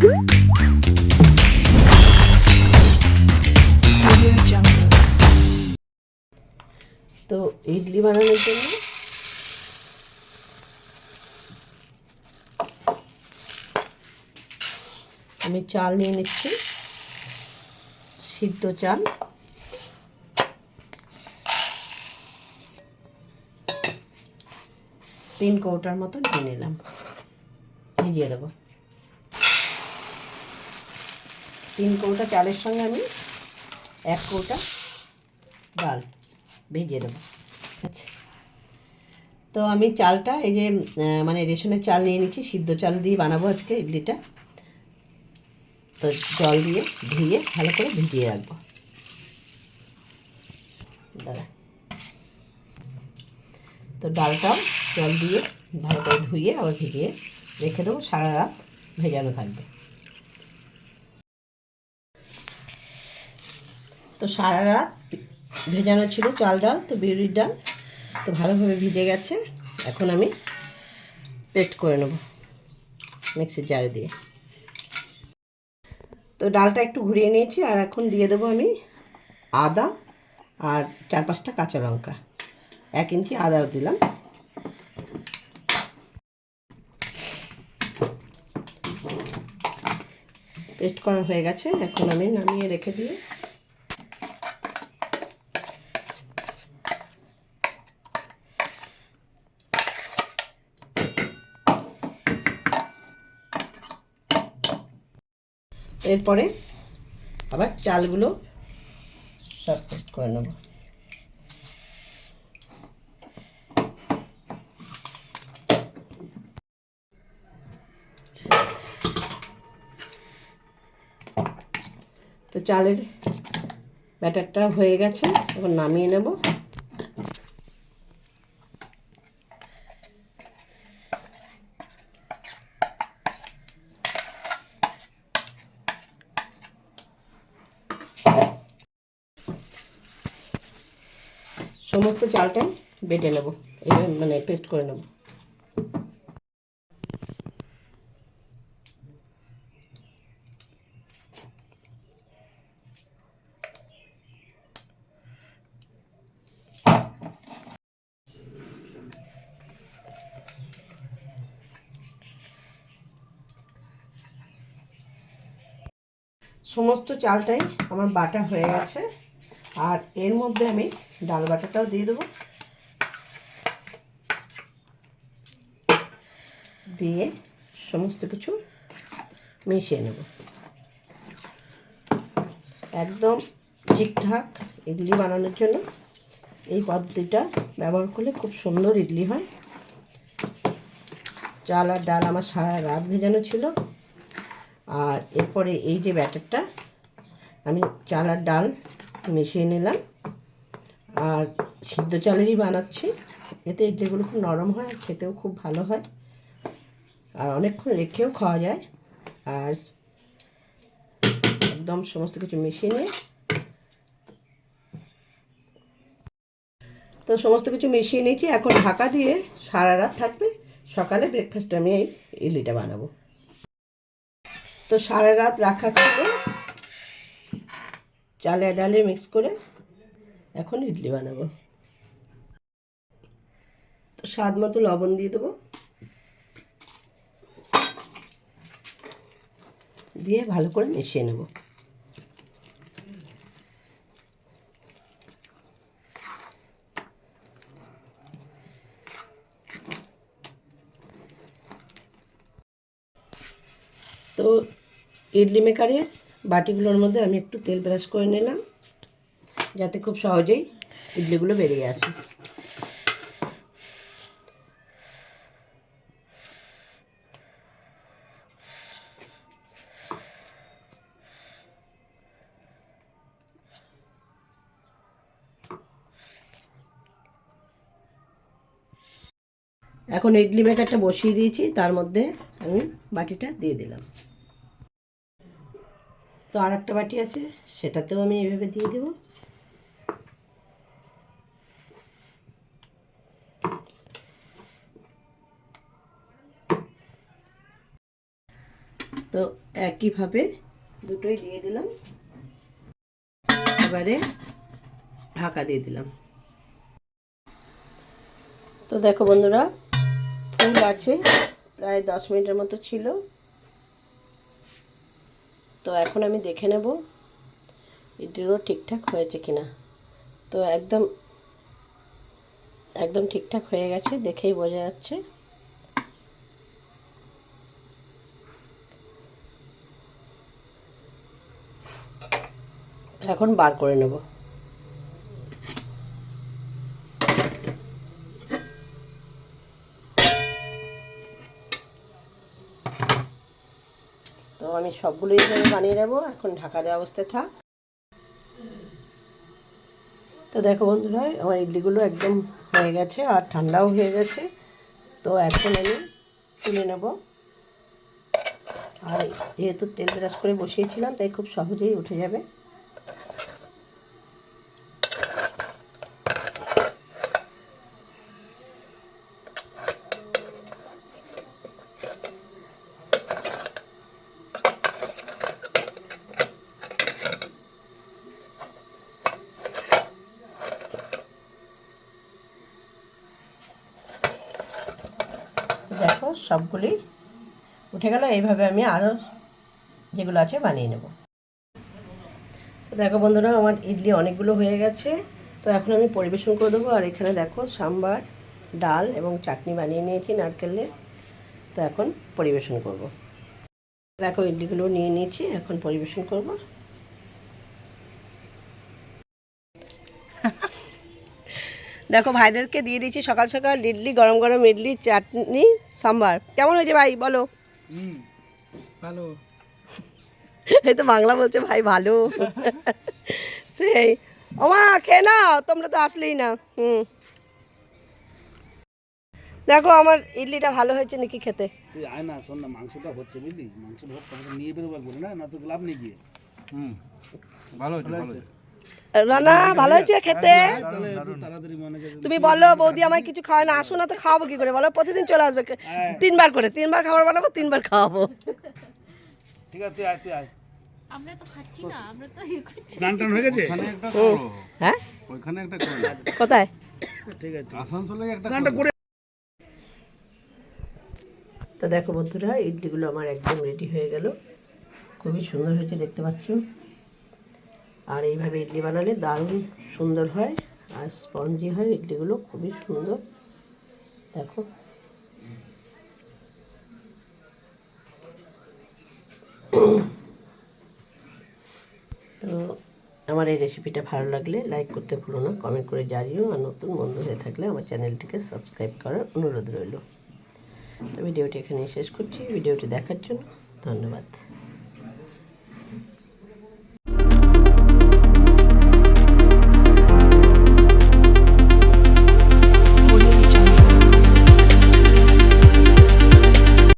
তো ইডলি বানানোর জন্য আমি চাল নিয়ে নিচ্ছি, সিদ্ধ চাল। তিন কৌটার মতো নিয়ে নিলাম। ভিজিয়ে দেবো। তিন কৌটা চালের সঙ্গে আমি এক কৌটা ডাল ভিজিয়ে দেবো। আচ্ছা। তো আমি চালটা এই যে মানে রেশনের চাল নিয়ে নিচ্ছি, সিদ্ধ চাল দিয়ে বানাবো আজকে ইডলিটা। তো জল দিয়ে ধুয়ে ভালো করে ভিজিয়ে রাখব। দাঁড়া। তো ডালটাও জল দিয়ে ভালো করে ধুয়ে আবার ভিজিয়ে রেখে দেবো, সারা রাত ভেজানো থাকবে। তো সারা রাত ভেজানো ছিল চাল ডাল, তো বিউলির ডাল, তো ভালোভাবে ভিজে গেছে। এখন আমি পেস্ট করে নেব মিক্সির জারে দিয়ে। তো ডালটা একটু ঘুরিয়ে নিয়েছি, আর এখন দিয়ে দেবো আমি আদা আর চার পাঁচটা কাঁচা লঙ্কা। এক ইঞ্চি আদা দিলাম। পেস্ট করা হয়ে গেছে, এখন আমি নামিয়ে রেখে দিয়ে এরপরে আবার চালগুলো সব পেস্ট করে নেব। তো চালের ব্যাটারটা হয়ে গেছে এখন নামিয়ে নেব। সমস্ত চালটাই বেটে নেব। এইভাবে মানে পেস্ট করে নেব। সমস্ত চালটাই আমার বাটা হয়ে গেছে। আর এর মধ্যে আমি ডাল বাটাটাও দিয়ে দেবো। দিয়ে সমস্ত কিছু মিশিয়ে নেব। একদম ঠিকঠাক ইডলি বানানোর জন্য। এই পদ্ধতিটা ব্যবহার করলে খুব সুন্দর ইডলি হয়। চাল আর ডাল আমার সারা রাত ভেজানো ছিল। আর এরপরে এই যে ব্যাটারটা, আমি চাল আর ডাল মিশিয়ে নিলাম। আর সিদ্ধ চালেরই বানাচ্ছি। এতে যেগুলো খুব নরম হয় খেতেও খুব ভালো হয়। আর অনেকক্ষণ রেখেও খাওয়া যায়। আর একদম সমস্ত কিছু মিশিয়ে নিয়ে। তো সমস্ত কিছু মিশিয়ে নিয়েছি। এখন ঢাকা দিয়ে সারা রাত থাকবে। সকালে ব্রেকফাস্ট আমি এই ইডলিটা বানাবো। তো সারা রাত রাখা ছিল। চালে ডালে মিক্স করে। এখন ইডলি বানাবো। তো স্বাদ মতো লবণ দিয়ে দেবো। দিয়ে ভালো করে মিশিয়ে নেব। তো ইডলি মেকারের বাটিগুলোর মধ্যে আমি একটু তেল ব্রাশ করে নিলাম। যাতে খুব সহজেই ইডলিগুলো বেরিয়ে আসে। এখন ইডলি মেকারটা বসিয়ে দিয়েছি, তার মধ্যে আমি বাটিটা দিয়ে দিলাম। তো আর একটা বাটি আছে, সেটাতেও আমি এভাবে দিয়ে দেব। একইভাবে দুটোই দিয়ে দিলাম। এবারে ঢাকা দিয়ে দিলাম। তো দেখো বন্ধুরা, ফুল আছে, প্রায় দশ মিনিটের মতো ছিল। তো এখন আমি দেখে নেব ইডলিগুলো ঠিকঠাক হয়েছে কিনা। তো একদম একদম ঠিকঠাক হয়ে গেছে, দেখেই বোঝা যাচ্ছে। এখন বার করে নেব। তো আমি সবগুলো এইভাবে বানিয়ে নেব, এখন ঢাকা দেওয়া অবস্থায় থাক। তো দেখো বন্ধুরা, আমার ইডলিগুলো একদম হয়ে গেছে আর ঠান্ডাও হয়ে গেছে। তো এখন আমি তুলে নেব। আর যেহেতু তেল ব্রাশ করে বসিয়েছিলাম, তাই খুব সহজেই উঠে যাবে দেখো সবগুলি উঠে গেল। এইভাবে আমি আরও যেগুলো আছে বানিয়ে নেব। তো দেখো বন্ধুরা, আমার ইডলি অনেকগুলো হয়ে গেছে। তো এখন আমি পরিবেশন করে দেবো। আর এখানে দেখো সাম্বার, ডাল এবং চাটনি বানিয়ে নিয়েছি নারকেলের তো এখন পরিবেশন করব। দেখো ইডলিগুলো নিয়ে নিয়েছি। এখন পরিবেশন করব। দেখো ভাইদেরকে দিয়ে দিচ্ছি সকাল সকাল ইডলি গরম গরম ইডলি চাটনি সাম্বার। কেমন হয়েছে ভাই বলো? ভালো। এই তো বাংলা বলছে ভাই ভালো। সেই। ওমা খেয়ে নাও তোমরা তো আসলেই না। হুম। দেখো আমার ইডলিটা ভালো হয়েছে নাকি খেতে? তুই আয় না শোন না মাংসটা হচ্ছে বুঝলি? মাংস ভাত তোমাকে নিয়ে বেরোবো বলে না না তো লাভ নেই গিয়ে। হুম ভালো হয়েছে ভালো হয়েছে। রানা ভালো হয়েছে খেতে? মনে তুমি বলো বৌদি আমায় কিছু খাওয়ায় না আসো না তো খাওয়াবো কি করে? বলো প্রতিদিন চলে আসবে তিনবার করে তিনবার খাবার বানাবো তিনবার খাওয়াবো। ঠিক আছে তুই আয় তুই আয়। আমরা তো খাচ্ছি না আমরা তো স্নান টান হয়ে গেছে? ওখানে একটা করো। হ্যাঁ? ওইখানে একটা কোথায়? ঠিক আছে। আসানসোলে একটা স্নানটা করে। তো দেখো বন্ধুরা ইডলিগুলো আমার একদম রেডি হয়ে গেল। খুবই সুন্দর হয়েছে দেখতে পাচ্ছ? আর এইভাবে ইডলি বানালে দারুণ সুন্দর হয় আর স্পঞ্জি হয়, ইডলিগুলো খুবই সুন্দর। দেখো। তো আমার এই রেসিপিটা ভালো লাগলে লাইক করতে ভুলো না কমেন্ট করে জানিও আর নতুন বন্ধু হয়ে থাকলে আমার চ্যানেলটিকে সাবস্ক্রাইব করার অনুরোধ রইল। তো ভিডিওটি এখানেই শেষ করছি, ভিডিওটি দেখার জন্য ধন্যবাদ।